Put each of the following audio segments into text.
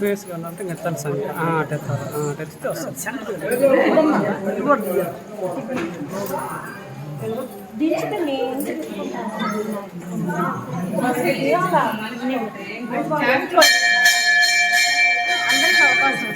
Face అంటే ఎత్తాలి సంగతి అటు ఎత్తాలి అటు ఎత్తితే వస్తుంది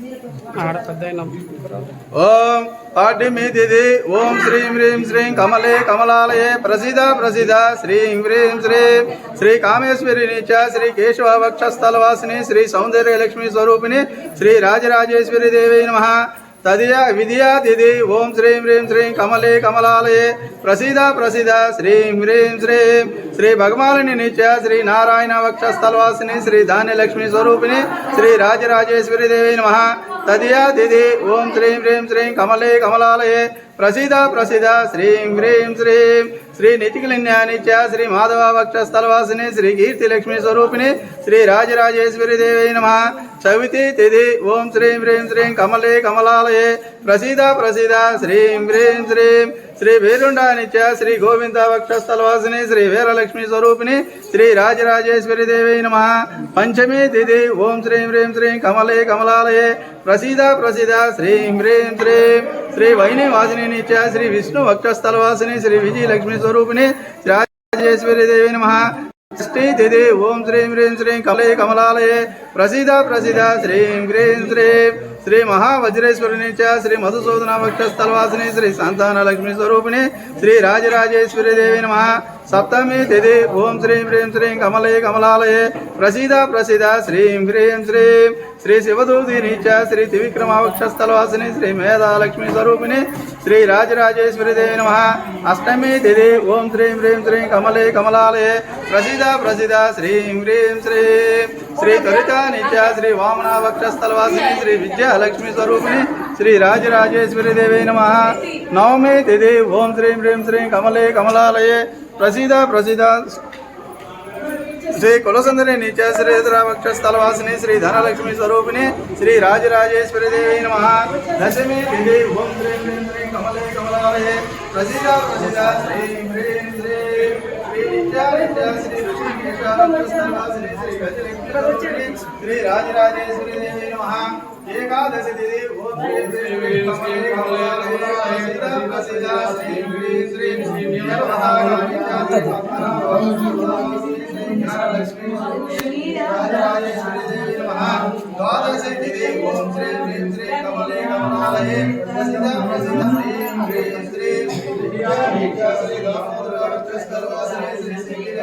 ఓం ఓం పాఠ్యమేది ఓం శ్రీం హ్రీం శ్రీం కమలే కమలాలయే ప్రసిద ప్రసిద శ్రీం హ్రీం శ్రీం. శ్రీ కామేశ్వరి నిత్య శ్రీ కేశవ వక్షస్థలవాసిని శ్రీ సౌందర్య లక్ష్మీ స్వరూపిణి శ్రీ రాజరాజేశ్వరి దేవి నమ. తదియా విధియా తిథి. ఓం శ్రీం హ్రీం శ్రీం కమలే కమలాలయే. ప్రసీద ప్రసీద. శ్రీం హ్రీం శ్రీం. శ్రీ భగవాని నిత్య శ్రీ నారాయణ వక్షస్థలవాసిని శ్రీ ధాన్యలక్ష్మి స్వరూపిణి శ్రీ రాజరాజేశ్వరి దేవి నమ. తదియా తిథి. ఓం శ్రీం హ్రీం శ్రీం కమలే కమలాలయే. ప్రసిద్ధ ప్రసిద్ధ శ్రీం హ్రీం శ్రీం శ్రీ నితికిలిన్యానిత్య శ్రీ మాధవ వక్షస్థలవాసిని శ్రీ కీర్తి లక్ష్మి స్వరూపిణి శ్రీ రాజరాజేశ్వరి దేవి నమ. చవితి తిథి ఓం శ్రీం హ్రీం శ్రీం కమలే కమలాలయే. ప్రసిద్ధ ప్రసిద్ధ శ్రీం హ్రీం శ్రీం శ్రీ వీరుండా నిత్య శ్రీ గోవింద వక్షస్థలవాసిని శ్రీ వీరలక్ష్మి స్వరూపిణి శ్రీ రాజరాజేశ్వరి దేవి నమ. పంచమి తిథి ఓం శ్రీం హ్రీం శ్రీం కమలే కమలాలయే. ప్రసీద ప్రసీద. శ్రీం హ్రీం శ్రీం శ్రీ వైని వాసిని నిత్య శ్రీ విష్ణు వక్షస్థలవాసిని శ్రీ విజయలక్ష్మి స్వరూపిణి శ్రీ రాజేశ్వరి దేవి నమ. శ్రీ తిథి ఓం శ్రీం హ్రీం శ్రీం కలయ కమలాలయే. ప్రసిద్ధ ప్రసిద్ధ శ్రీం హ్రీం శ్రీం శ్రీ మహావజ్రేశ్వరుని చ శ్రీ మధుసూదన వక్షస్థలవాసిని శ్రీ సంతాన లక్ష్మీ స్వరూపిణి శ్రీ రాజరాజేశ్వరి దేవి నమ సప్తమి తిథి ఓం శ్రీం హ్రీం శ్రీం కమలే కమలాలయే ప్రసిద్ధ ప్రసిద్ధ శ్రీం హ్రీం శ్రీం శ్రీ శివదూతిని చ శ్రీ త్రివిక్రమవక్షస్థలవాసిని శ్రీ మేధాలక్ష్మీ స్వరూపిణి శ్రీ రాజరాజేశ్వరి దేవి నమ అష్టమి తిథి ఓం శ్రీం హ్రీం శ్రీం కమలే కమలాలయే ప్రసిద్ధ ప్రసిద్ధ శ్రీం హ్రీం శ్రీం శ్రీ త్వరిత నిత్య శ్రీ వామన వక్షస్థలవాసిని శ్రీ విద్యాలక్ష్మి స్వరూపిణి శ్రీ రాజరాజేశ్వరి దేవి నమ నవమి తిథి ఓం శ్రీం హ్రీం శ్రీం కమలే కమలాలయే ప్రసిద్ధ ప్రసిద్ధ శ్రీ కులసుందరి నిత్య శ్రీ వక్షస్థలవాసిని శ్రీ ధనలక్ష్మి స్వరూపిణి శ్రీ రాజరాజేశ్వరి దేవి నమ దశమి తిథి ఓం శ్రీం హ్రీం శ్రీం కమలే కమలాలయే ప్రసిద్ధ ప్రసిద్ధ శ్రీం హ్రీం శ్రీం శ్రీ నిత్య నిత్య శ్రీ ఋషికేశ వక్షస్థలవాసిని శ్రీ గజలక్ష్మి స్వరూపిణి శ్రీ రాజరాజేశ్వరి దేవి నమ ఏకాదశి తిథి ఓం శ్రీం హ్రీం శ్రీం కమలే కమలాలయే ప్రసిద్ధ ప్రసిద్ధ శ్రీం హ్రీం శ్రీం శ్రీం ద్వాదశి తిథి ఓం శ్రీం హ్రీం శ్రీం కమలే కమలాలయే ప్రసిద్ధ ప్రసిద్ధ శ్రీం హ్రీం శ్రీం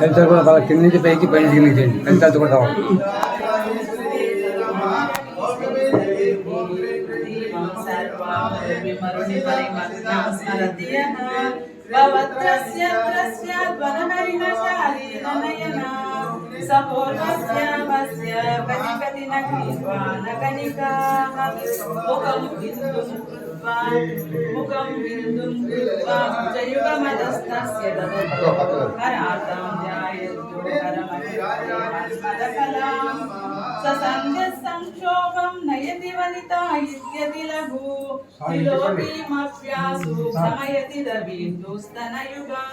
కంచెలు కూడా బాగా కింద నుంచి పైకి పైన కిందకి చేయండి కంచెలతో కూడా కావాలి भवत्रस्य त्रस्याद्वनमरिणशालीननयना सपोर्वस्यामस्य कनिकति न क्रीत्वा न कनिकाः मुखं बिन्दुं कृत्वा मुखं बिन्दुं कृत्वा जयुगमदस्तस्य ददतो हरातां ध्यायन्तो हरमतिमदकलां ससङ्गः संक्षोभं नयति వనితా ఇత్యతి లఘు త్రిలోకీమప్యాసు సమయతి రవిందుస్తనయుగాం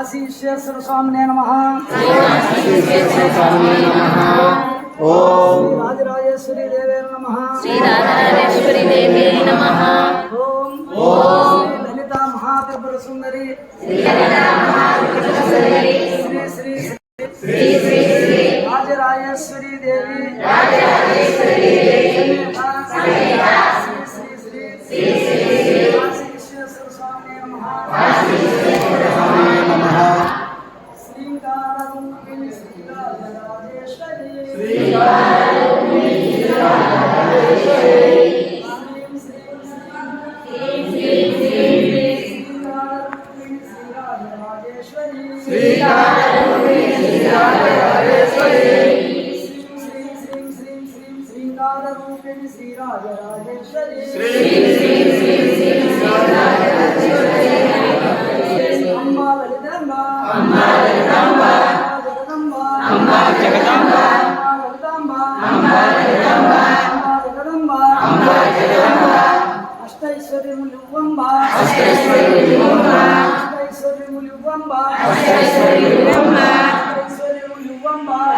కాశీశ్వర స్వామి నమ. ఓం. రాజరాజేశ్వరి దేవే నమ. శ్రీరాజరాజేశ్వరి దేవి నమ. ఓం. ఓం లలిత మహాత్రిపుర సుందరి সেই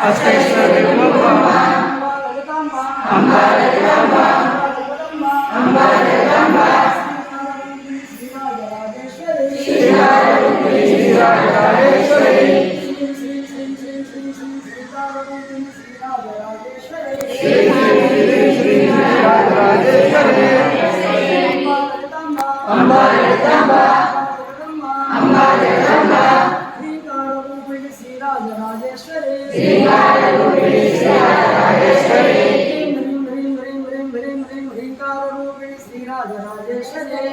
Aspects of the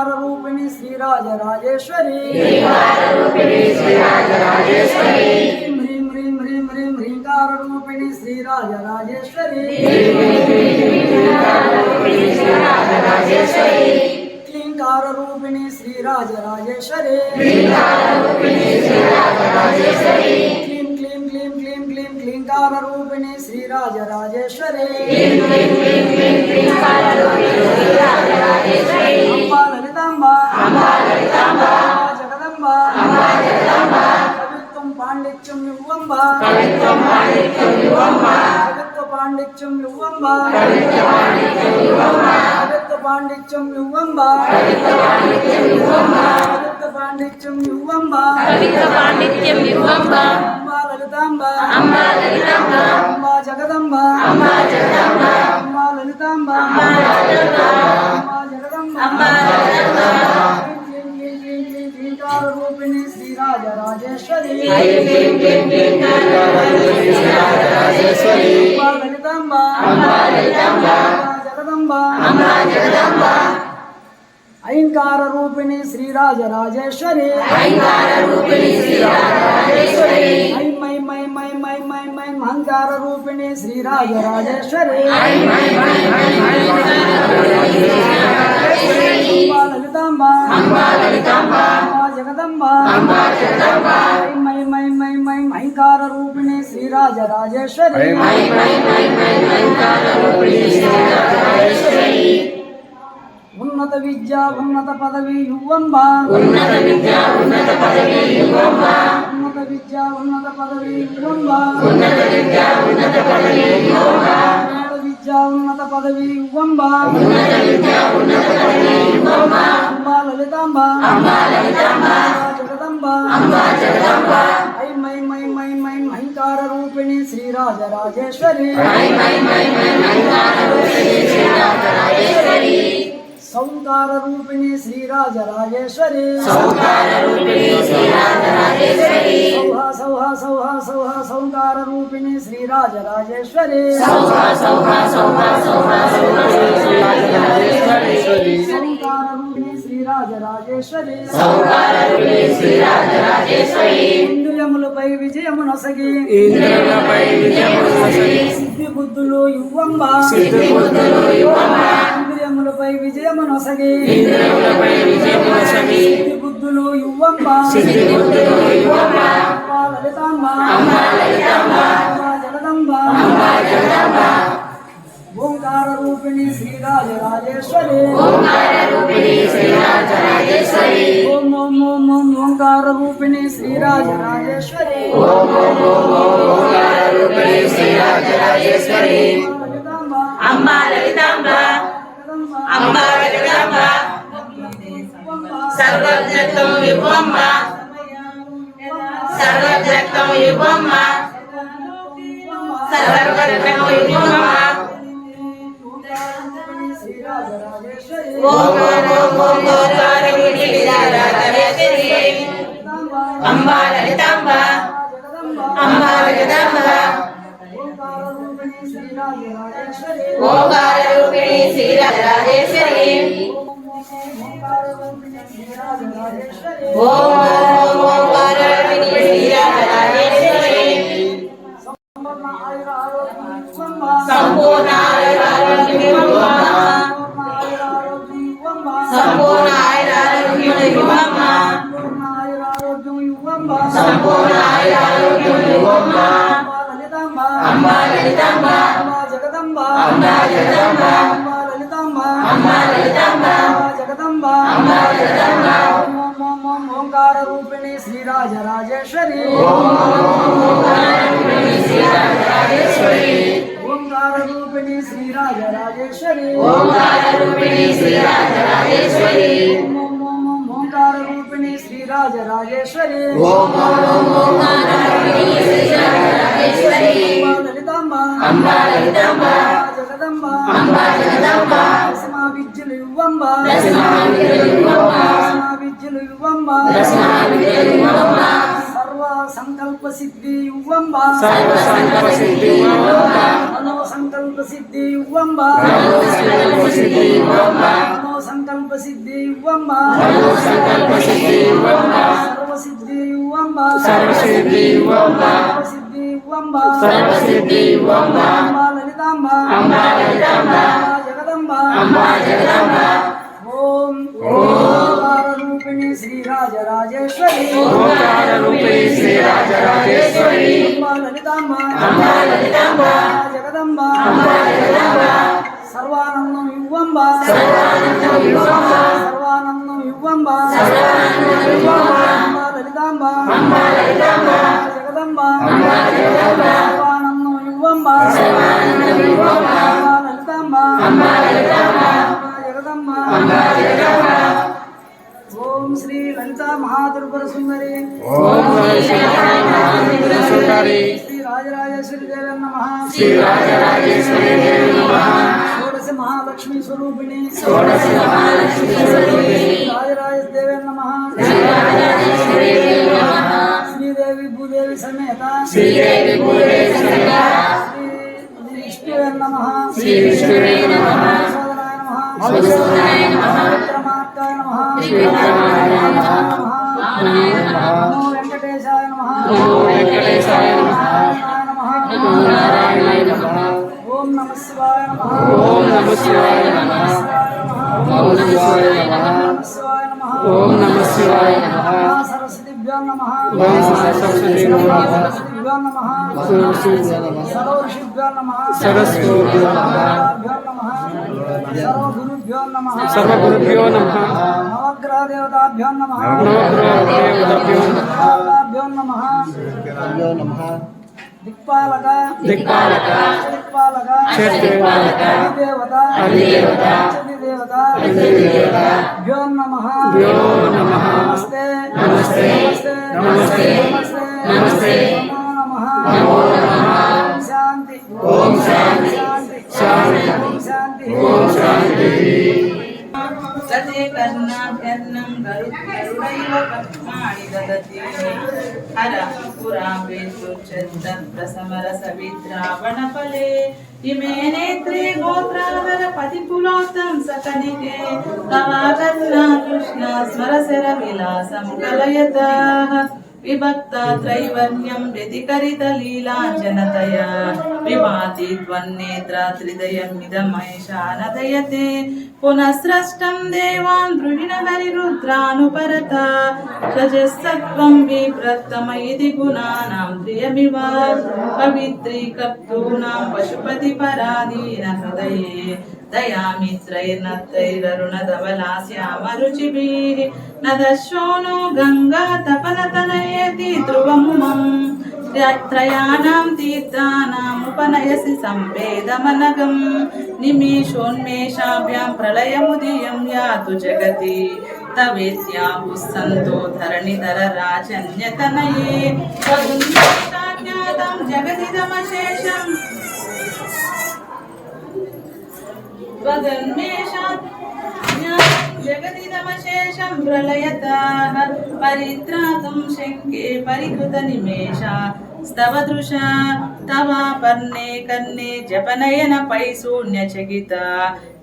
జగదంబ హ్రీంకార రూపిణి శ్రీరాజరాజేశ్వరి హ్రీం హ్రీం హ్రీం హ్రీం హ్రీం హ్రీంకార రూపిణి శ్రీరాజరాజేశ్వరి క్లీంకార రూపిణి శ్రీరాజరాజేశ్వరి క్లీం క్లీం క్లీం క్లీం క్లీం క్లీంకార రూపిణి శ్రీరాజరాజేశ్వరి అంబా పాండిత్యం యువంబ కవిత్వ పాండిత్యం యువంబ కవిత్వ పాండిత్యం యువంబ కవిత్వ పాండిత్యం యువంబ కవిత పాండిత్యం యువంబ లలితాంబ లలితాంబ జగదంబ. అమ్మా జగదంబ అమ్మా లలితాంబ జగదంబ అమ్మా శ్రీరాజరాజేశ్వరి అంబా లలితాంబ అంబా లలితాంబ జగదంబ అంబా జగదంబ ఐంకార రూపిణి శ్రీరాజరాజేశ్వరి ఐంకార రూపిణి శ్రీరాజరాజేశ్వరి ఐ మై మై మై మై మై మై మహంకార రూపిణి శ్రీరాజరాజేశ్వరి ఐ మై మై మై మై అంబా లలితాంబ అంబా లలితాంబ అంబా జగదంబ. మై మై మై మై మహంకార రూపిణి శ్రీరాజరాజేశ్వరి. మై ఉన్నత విద్య ఉన్నత పదవి యువంబ ఉన్నత విద్య ఉన్నత పదవి యువంబ ఉన్నత విద్య ఉన్నత పదవి యువంబ ఉన్నత విద్య ఉన్నత పదవి యువంబ పదవి యువంబ ఉన్నత విద్య ఉన్నత పదవి యువంబ అంబా లలితాంబ అంబా లలితాంబ జగదంబ అంబా జగదంబ ఐ మై మై మై మై మహింకార రూపిణి శ్రీరాజరాజేశ్వరి సౌంకార రూపిణి శ్రీరాజరాజేశ్వరి. సౌహ సౌహ సౌహ సౌహ సౌంకార రూపిణి శ్రీరాజరాజేశ్వరి. సౌంకార రూపిణి ఇంద్రియములపై విజయము నొసగి సిద్ధి బుద్ధులు యువంబ ఇంద్రియములపై విజయము నొసగి సిద్ధి బుద్ధులు జగదంబ ఓంకార రూపిణి శ్రీరాజరాజేశ్వరి. ఓం ఓం ఓం ఓం ఓంకార రూపిణి శ్రీరాజరాజేశ్వరి. లలితాంబ అంబా లలితాంబ అంబా జగదాంబ సర్వజ్ఞత్వం విభమ్మ సర్వజ్ఞత్వం విభమ్మ సర్వజ్ఞత్వం విభమ్మ శ్రీరాజరాజేశ్వరి ఓం ఓం ఓం అంబా లలితాంబ అంబా జగదాంబ రూపిణి శ్రీరాజరాజేశ్వరి ఓంకార రూపిణి శ్రీరాజరాజేశ్వరి ఓంకార రూపిణి శ్రీరాజరాజేశ్వరి ఓం ఓం ఓంకార రూపిణి రూపిణి ఓంకార ఓం ఓం ఓం ఓంకార రూపిణి ఓం ఓం ఓంకార రూపిణి శ్రీరాజరాజేశ్వరి అంబా లలితాంబ అంబా లలితాంబ అంబా జగదంబ అంబా జగదంబ దశమా విద్యులు దశమా విద్యలు దశమా విద్యులు ఇవ్వంబ దశమా విద్యలు ఇవ్వమ్మ సర్వ సంకల్ప సిద్ధి ఇవ్వంబ సర్వ సంకల్ప సిద్ధి ఇవ్వమ్మ మనో సంకల్ప సిద్ధి ఇవ్వంబ సంకల్ప సిద్ధి ఇవ్వమ్మ మనో సంకల్ప సిద్ధి సంకల్ప సిద్ధి సర్వ సిద్ధి ఇవ్వంబ సర్వ సిద్ధి ఇవ్వమ్మ సర్వ సిద్ధి ఇవ్వంబ సర్వ సిద్ధి ఇవ్వమ్మ అంబా లలితాంబ జగదంబ ఓం ఓంకార అంబా జగదంబ సర్వానందం ఇవ్వంబ సర్వానందం అంబా లలితాంబ జగదంబ సర్వానందం అంబా లలితాంబ లలిత మహాత్రిపుర సుందరి ఓం శ్రీ శ్రీ రాజరాజేశ్వరి దేవి నమ శ్రీరాజరాజేశ్వరి దేవి నమః షోడశ మహాలక్ష్మి స్వరూపిణి షోడశ మహాలక్ష్మి స్వరూపిణి రాజరాజ దేవి నమ శ్రీరాజరాజేశ్వరి దేవి నమః శ్రీదేవి భూదేవి సమేత శ్రీదేవి భూదేవి సమేత శ్రీ విష్ణువే నమ శ్రీ విష్ణువే నమః మధుసూదనాయ నమ మధుసూదనాయ నమః విక్రమార్కాయ నమ. త్రివిక్రమాయ నమః నమో వెంకటేశాయ నమ. నమో వెంకటేశాయ నమః. నమో నారాయణాయ నమః ఓం నమ శివాయ నమ. ఓం నమః. శివాయ నమః ఓం నమః శివాయ నమః. శివాయ నమ ఓం నమః శివాయ నమః సరస్వతిభ్యో నమ. సర్వగురుభ్యో నమ. నవగ్రహ దేవతాభ్యో నమ. నవగ్రహదేవతాభ్యో నమః. నమ. దిక్పాలక. దిక్పాలక. దిక్పాలక క్షేత్రపాలక దేవత देवता भ्यो नमः भ्यो नमः नमस्ते नमस्ते नमस्ते नमस्ते नमस्ते नमो नमः शांति ओम शांति शांति ओम शांति ओम शांति गते कर्णाभ्यन्नं गरुडैव पद्माणि ददति हरः पुरापेतुच्छन्दप्रसमरसविद्रावणफले इमे नेत्रे गोत्राधरपतिपुलोत्तं सकनिके तवाकर्णा कृष्णा स्मरसरविलासं कलयताः विभक्ता त्रैवर्ण्यं व्यतिकरितलीलाञ्जनतया विभाति त्वन्नेत्रा त्रिदयमिदमैषा नदयते पुनः स्रष्टं देवान् द्रुहिणहरिरुद्रानुपरता रजसत्त्वं विप्रत्तम इति गुणानां प्रियमिव पवित्रीकप्तूनां पशुपतिपराधीन हृदये दयामित्रैर्नत्रैररुणधवलास्यामरुचिभिः न दशो नो गङ्गा तपनतनयेति ध्रुवमुमम् त्रयाणां तीर्थानामुपनयसि सम्पेदमनगम् निमेषोन्मेषाभ्यां प्रलयमुदीयं यातु जगति तवेत्याहुः सन्तो धरणिधरराजन्यतनये ज्ञातं जगदिदमशेषम् त्वदन्वेषात् जगदिदमशेषं प्रलयताः परित्रातुं शङ्के परिकृतनिमेषा स्तव दृशा तवापर्णे कर्णे जपनयन पैशून्यचकिता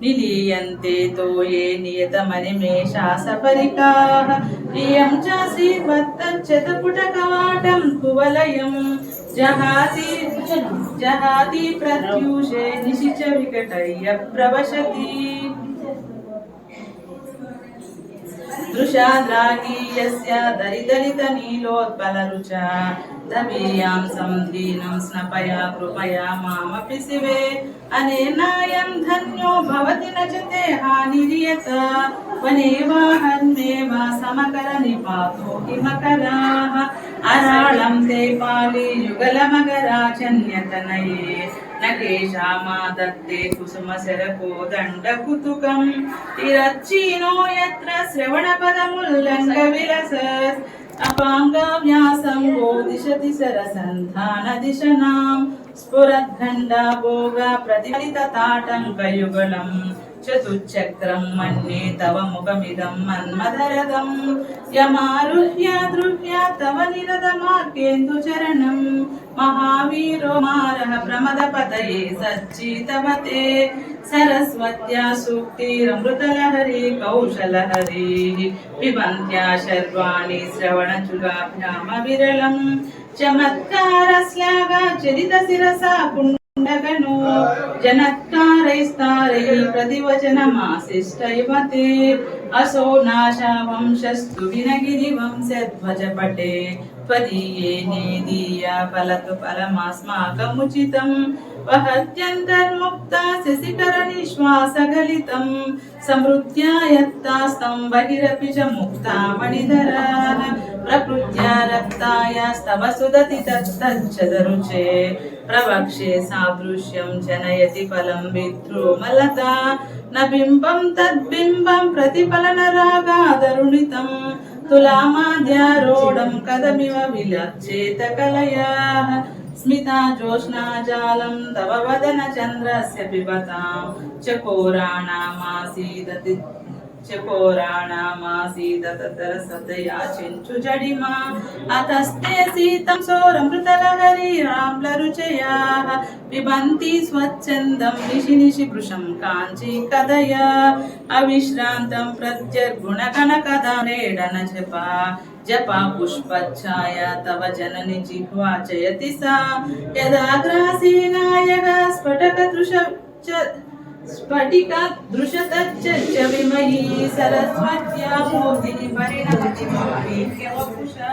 निलीयन्ते तो ये नियतमनिमेषा सपरिकाः इयं चासि वत्तच्चतपुटकवाटं कुवलयं जहाति जहाति प्रत्यूषे निशिच विकटय्य प्रवशति। దృశాద్రాగీయస్య దరిదలిత నీలోత్పలరుచ దమేయాం సంధీనం స్నపయా కృపయా మామపి శివే. అనేనాయం ధన్యో భవతి నజతే హానిరియత వనేవాహన్మేవ సమకర నిపాతో హిమకరాః. అరాళం తే పాలి యుగలమగరాజన్యతనయే నకేశామాదత్తే కుసుమశరకోదండ కుతుకం. తిరచ్చినో యత్ర శ్రవణపదముల్లంగ విలసత్ అపాంగవ్యాసం గో దిశతి సరసంధాన దిశనాం స్ఫురద్ఘండా భోగ ప్రతిఫలిత తాటంకయుగళం చతుచక్రం మన్యే తవ ముఖమిదం మన్మధరథం. యమారుహ్య దృహ్య తవ నిరతమార్గేందు చరణం. మహావీరో మారణ ప్రమద పతయే సచ్చితమతే. సరస్వత్యా సూక్తిరమృతలహరి కౌశలహరి. పిబంత్యా శర్వాణి శ్రవణచుగాభ్యామ విరళం చమత్కార శ్లాఘ చరిత శిరసా కుండగను జనత్కారైస్తారై ప్రతివచనమాశిష్టైవతే అసో నాశా వంశస్తు వినగిరి వంశధ్వజ పటే त्वदीये नेदीया फलतु फलमास्माकमुचितम् वहत्यन्तर्मुक्ता शशिकरनिश्वासगलितं समृद्ध्या यत्तास्तं बहिरपि च मुक्ता मणिधराः प्रकृत्या रक्तायास्तव सुदति तत्तच्छदरुचे प्रवक्षे सादृश्यं जनयति फलं विद्रुमलता न बिम्बं तद्बिम्बं प्रतिफलनरागादरुणितं तुलामाद्यारोढं कदमिव विलज्जेत कलयाः स्मिता ज्योत्स्नाजालं तव वदन चन्द्रस्य पिबतां चकोराणामासीदति చపోరాణామాసీదతర సతయా చెంచు జడిమా అతస్తే సీతం సోరమృతలహరి రామ్ల రుచయా పిబంతి స్వచ్ఛందం నిశి నిశి భృశం కాంచి కదయా అవిశ్రాంతం ప్రత్యర్గుణ కనకదారేడన జపా జప పుష్పఛాయ తవ జనని జిహ్వా జయతి సా స్ఫటక स्फटिकदृशतच्च विमयी सरस्वत्या मूर्तिः परिणमति ममेत्यवपुषा